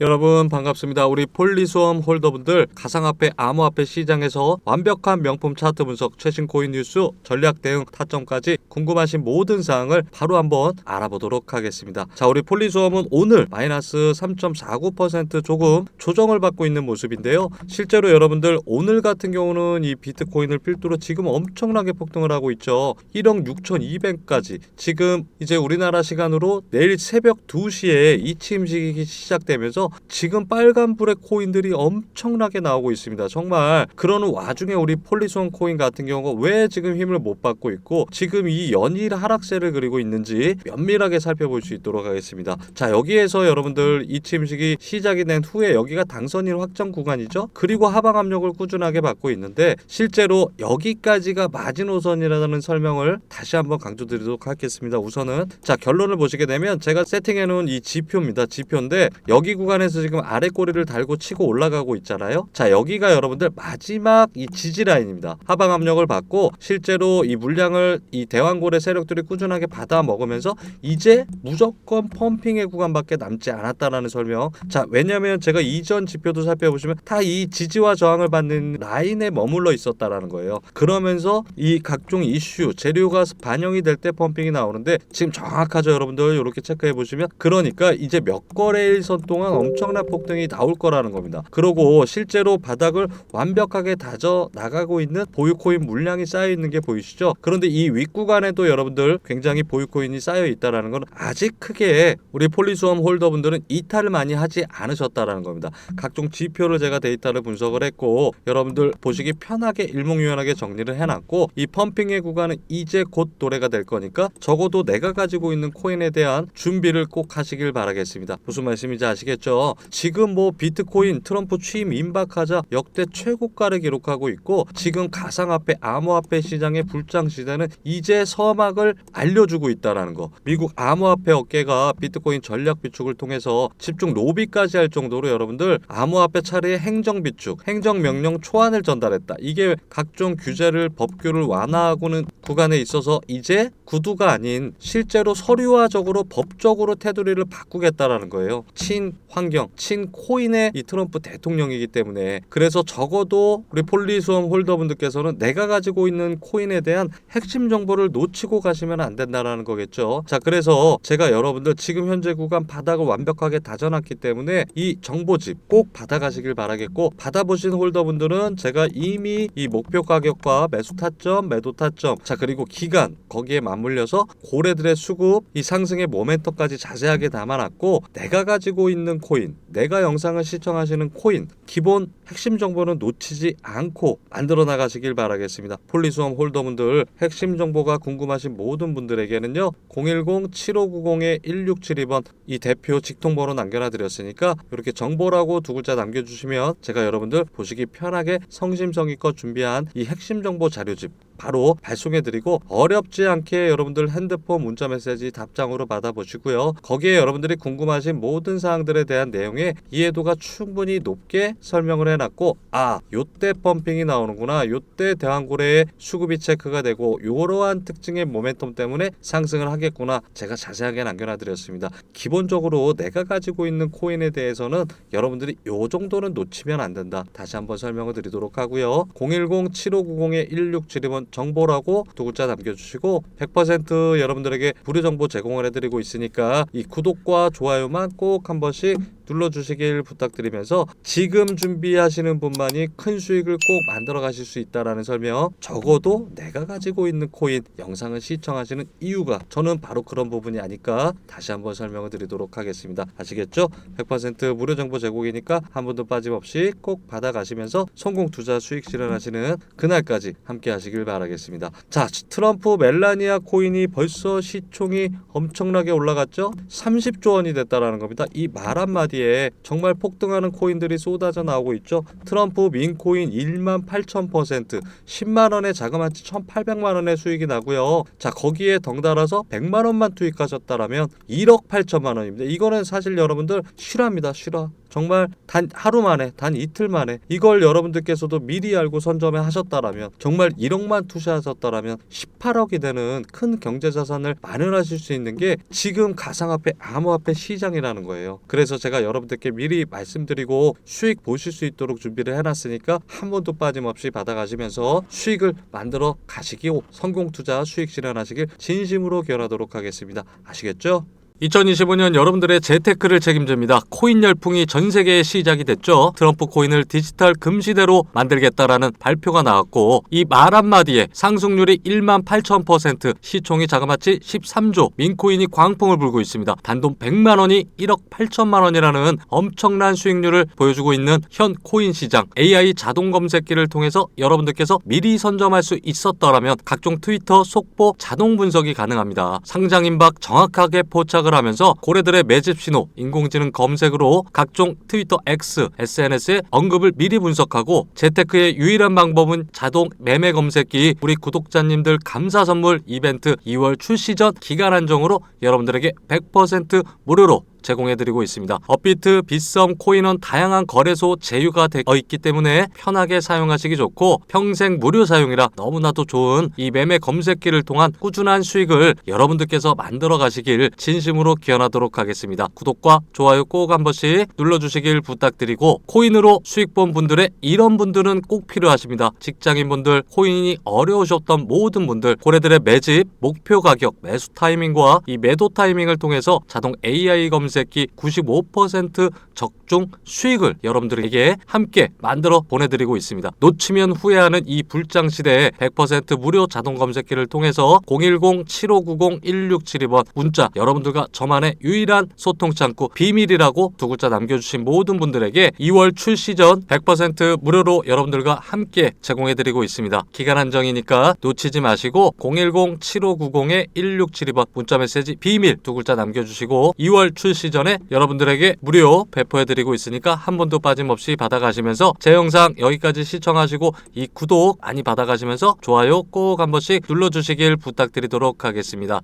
여러분 반갑습니다. 우리 폴리수엄 홀더분들 가상화폐 암호화폐 시장에서 완벽한 명품 차트 분석, 최신 코인 뉴스, 전략 대응 타점까지 궁금하신 모든 사항을 바로 한번 알아보도록 하겠습니다. 자, 우리 폴리수엄은 오늘 마이너스 3.49% 조금 조정을 받고 있는 모습인데요. 실제로 여러분들 오늘 같은 경우는 이 비트코인을 필두로 지금 엄청나게 폭등을 하고 있죠. 1억 6,200까지 지금 이제 우리나라 시간으로 내일 새벽 2시에 이침식이 시작되면서 지금 빨간불의 코인들이 엄청나게 나오고 있습니다. 정말 그러는 와중에 우리 폴리손 코인 같은 경우가 왜 지금 힘을 못 받고 있고 지금 이 연일 하락세를 그리고 있는지 면밀하게 살펴볼 수 있도록 하겠습니다. 자 여기에서 여러분들 이 침식이 시작이 된 후에 여기가 당선인 확정 구간이죠. 그리고 하방 압력을 꾸준하게 받고 있는데 실제로 여기까지가 마지노선이라는 설명을 다시 한번 강조드리도록 하겠습니다. 우선은 자 결론을 보시게 되면 제가 세팅해 놓은 이 지표입니다. 지표인데 여기 구간 에서 지금 아래 꼬리를 달고 치고 올라가고 있잖아요. 자 여기가 여러분들 마지막 이 지지 라인입니다. 하방 압력을 받고 실제로 이 물량을 이 대왕고래 세력들이 꾸준하게 받아 먹으면서 이제 무조건 펌핑의 구간밖에 남지 않았다라는 설명. 자 왜냐하면 제가 이전 지표도 살펴보시면 다 이 지지와 저항을 받는 라인에 머물러 있었다라는 거예요. 그러면서 이 각종 이슈 재료가 반영이 될 때 펌핑이 나오는데 지금 정확하죠 여러분들 이렇게 체크해 보시면 그러니까 이제 몇 거래일선 동안 엄청난 폭등이 나올 거라는 겁니다. 그러고 실제로 바닥을 완벽하게 다져 나가고 있는 보유코인 물량이 쌓여 있는 게 보이시죠? 그런데 이 윗구간에도 여러분들 굉장히 보유코인이 쌓여 있다라는 건 아직 크게 우리 폴리수엄 홀더분들은 이탈을 많이 하지 않으셨다라는 겁니다. 각종 지표를 제가 데이터를 분석을 했고 여러분들 보시기 편하게 일목요연하게 정리를 해놨고 이 펌핑의 구간은 이제 곧 도래가 될 거니까 적어도 내가 가지고 있는 코인에 대한 준비를 꼭 하시길 바라겠습니다. 무슨 말씀인지 아시겠죠? 지금 뭐 비트코인 트럼프 취임 임박하자 역대 최고가를 기록하고 있고 지금 가상화폐 암호화폐 시장의 불장 시대는 이제 서막을 알려주고 있다라는 거. 미국 암호화폐 업계가 비트코인 전략 비축을 통해서 집중 로비까지 할 정도로 여러분들 암호화폐 차례의 행정 비축, 행정 명령 초안을 전달했다. 이게 각종 규제를 법규를 완화하고는 구간에 있어서 이제 구두가 아닌 실제로 서류화적으로 법적으로 테두리를 바꾸겠다라는 거예요. 친 환경, 친 코인의 이 트럼프 대통령이기 때문에 그래서 적어도 우리 폴리수엄 홀더분들께서는 내가 가지고 있는 코인에 대한 핵심 정보를 놓치고 가시면 안 된다라는 거겠죠. 자, 그래서 제가 여러분들 지금 현재 구간 바닥을 완벽하게 다져놨기 때문에 이 정보집 꼭 받아가시길 바라겠고 받아보신 홀더분들은 제가 이미 이 목표 가격과 매수 타점, 매도 타점, 자 그리고 기간 거기에 맞물려서 고래들의 수급, 이 상승의 모멘텀까지 자세하게 담아놨고 내가 가지고 있는 코인, 비트코인. 내가 영상을 시청하시는 코인 기본 핵심 정보는 놓치지 않고 만들어 나가시길 바라겠습니다. 폴리수엄 홀더분들 핵심 정보가 궁금하신 모든 분들에게는요 010-7590-1672번 이 대표 직통번호 남겨놔 드렸으니까 이렇게 정보라고 두 글자 남겨주시면 제가 여러분들 보시기 편하게 성심성의껏 준비한 이 핵심 정보 자료집 바로 발송해드리고 어렵지 않게 여러분들 핸드폰 문자 메시지 답장으로 받아보시고요. 거기에 여러분들이 궁금하신 모든 사항들에 대한 내용 에 이해도가 충분히 높게 설명을 해놨고 아 요때 펌핑이 나오는구나 요때 대왕고래의 수급이 체크가 되고 요러한 특징의 모멘텀 때문에 상승을 하겠구나 제가 자세하게 남겨놔드렸습니다. 기본적으로 내가 가지고 있는 코인에 대해서는 여러분들이 요 정도는 놓치면 안 된다. 다시 한번 설명을 드리도록 하고요. 010-7590-1672번 정보라고 두 글자 남겨주시고 100% 여러분들에게 무료 정보 제공을 해드리고 있으니까 이 구독과 좋아요만 꼭 한 번씩 눌러주시길 부탁드리면서 지금 준비하시는 분만이 큰 수익을 꼭 만들어 가실 수 있다라는 설명 적어도 내가 가지고 있는 코인 영상을 시청하시는 이유가 저는 바로 그런 부분이 아닐까 다시 한번 설명을 드리도록 하겠습니다. 아시겠죠? 100% 무료 정보 제공이니까 한 번도 빠짐없이 꼭 받아가시면서 성공 투자 수익 실현하시는 그날까지 함께 하시길 바라겠습니다. 자 트럼프 멜라니아 코인이 벌써 시총이 엄청나게 올라갔죠? 30조 원이 됐다라는 겁니다. 이 말 한마디 사이에 정말 폭등하는 코인들이 쏟아져 나오고 있죠. 트럼프 민코인 1만 8천 퍼센트 10만 원에 자그마치 1,800만 원의 수익이 나고요. 자 거기에 덩달아서 100만 원만 투입하셨다라면 1억 8천만 원입니다. 이거는 사실 여러분들 실화입니다. 실화. 정말 단 하루 만에 단 이틀 만에 이걸 여러분들께서도 미리 알고 선점해 하셨다라면 정말 1억만 투자하셨다라면 18억이 되는 큰 경제 자산을 마련하실 수 있는 게 지금 가상화폐 암호화폐 시장이라는 거예요. 그래서 제가 여러분들께 미리 말씀드리고 수익 보실 수 있도록 준비를 해놨으니까 한 번도 빠짐없이 받아가시면서 수익을 만들어 가시기 성공 투자 수익 실현하시길 진심으로 기원하도록 하겠습니다. 아시겠죠? 2025년 여러분들의 재테크를 책임집니다. 코인 열풍이 전 세계에 시작이 됐죠. 트럼프 코인을 디지털 금시대로 만들겠다라는 발표가 나왔고 이 말 한마디에 상승률이 1만 8천 퍼센트, 시총이 자그마치 13조, 민코인이 광풍을 불고 있습니다. 단돈 100만 원이 1억 8천만 원이라는 엄청난 수익률을 보여주고 있는 현 코인 시장. AI 자동 검색기를 통해서 여러분들께서 미리 선점할 수 있었더라면 각종 트위터 속보 자동 분석이 가능합니다. 상장 임박 정확하게 포착을 하면서 고래들의 매집 신호, 인공지능 검색으로 각종 트위터 X, SNS의 언급을 미리 분석하고 재테크의 유일한 방법은 자동 매매 검색기. 우리 구독자님들 감사 선물 이벤트 2월 출시 전 기간 한정으로 여러분들에게 100% 무료로 제공해드리고 있습니다. 업비트, 빗썸, 코인원 다양한 거래소 제휴가 되어 있기 때문에 편하게 사용하시기 좋고 평생 무료 사용이라 너무나도 좋은 이 매매 검색기를 통한 꾸준한 수익을 여러분들께서 만들어 가시길 진심으로 기원하도록 하겠습니다. 구독과 좋아요 꼭 한 번씩 눌러주시길 부탁드리고 코인으로 수익 본 분들의 이런 분들은 꼭 필요하십니다. 직장인분들, 코인이 어려우셨던 모든 분들, 고래들의 매집, 목표 가격, 매수 타이밍과 이 매도 타이밍을 통해서 자동 AI 검색 기95% 적중 수익을 여러분들에게 함께 만들어 보내드리고 있습니다. 놓치면 후회하는 이 불장 시대에 100% 무료 자동 검색기를 통해서 010-7590-1672번 문자 여러분들과 저만의 유일한 소통 창구 비밀이라고 두 글자 남겨주신 모든 분들에게 2월 출시 전 100% 무료로 여러분들과 함께 제공해드리고 있습니다. 기간 한정이니까 놓치지 마시고 010-7590-1672번 문자 메시지 비밀 두 글자 남겨주시고 2월 출시 전에 여러분들에게 무료 배포해드리고 있으니까 한 번도 빠짐없이 받아가시면서 제 영상 여기까지 시청하시고 이 구독 많이 받아가시면서 좋아요 꼭 한 번씩 눌러주시길 부탁드리도록 하겠습니다.